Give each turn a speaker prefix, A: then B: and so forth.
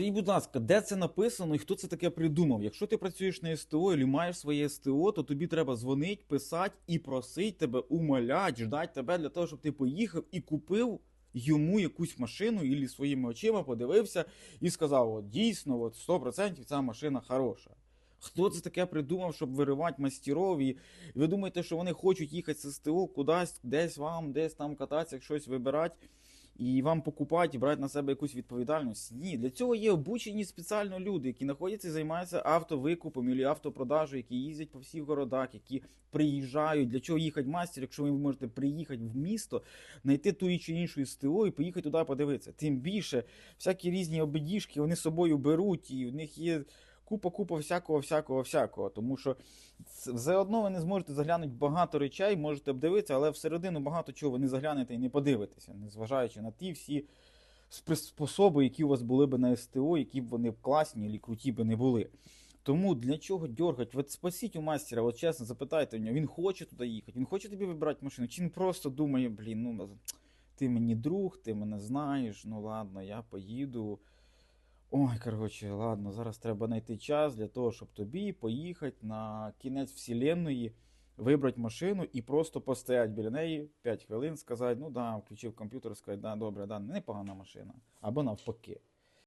A: Скажіть, будь ласка, де це написано і хто це таке придумав? Якщо ти працюєш на СТО і маєш своє СТО, то тобі треба дзвонити, писати і просить тебе, умолять, ждать тебе для того, щоб ти поїхав і купив йому якусь машину, і своїми очима подивився і сказав: от дійсно, от 100% ця машина хороша. Хто це таке придумав, щоб виривати мастеров? І ви думаєте, що вони хочуть їхати з СТО кудись, десь вам, десь там кататися, щось вибирати, і вам покупати, і брати на себе якусь відповідальність? Ні, для цього є обучені спеціально люди, які знаходяться і займаються автовикупом і автопродажею, які їздять по всіх городах, які приїжджають. Для чого їхати мастер, якщо ви можете приїхати в місто, знайти ту чи іншу СТО і поїхати туди подивитися. Тим більше, всякі різні обидіжки вони з собою беруть, і в них є купа-купа всякого, всякого, всякого. Тому що все одно ви не зможете заглянути багато речей, можете обдивитися, але всередину багато чого ви не заглянете і не подивитеся, незважаючи на ті всі способи, які у вас були б на СТО, які б вони класні і круті б не були. Тому для чого дергать? От спасіть у мастера, от чесно, запитайте у нього, він хоче туди їхати, він хоче тобі вибирати машину, чи він просто думає, блін, ну ти мені друг, ти мене знаєш, ну ладно, я поїду. Ой, коротше, ладно, зараз треба знайти час для того, щоб тобі поїхати на кінець вселенної, вибрати машину і просто постояти біля неї 5 хвилин, сказати, ну да, включив комп'ютер, сказати, да, добре, да, непогана машина. Або навпаки.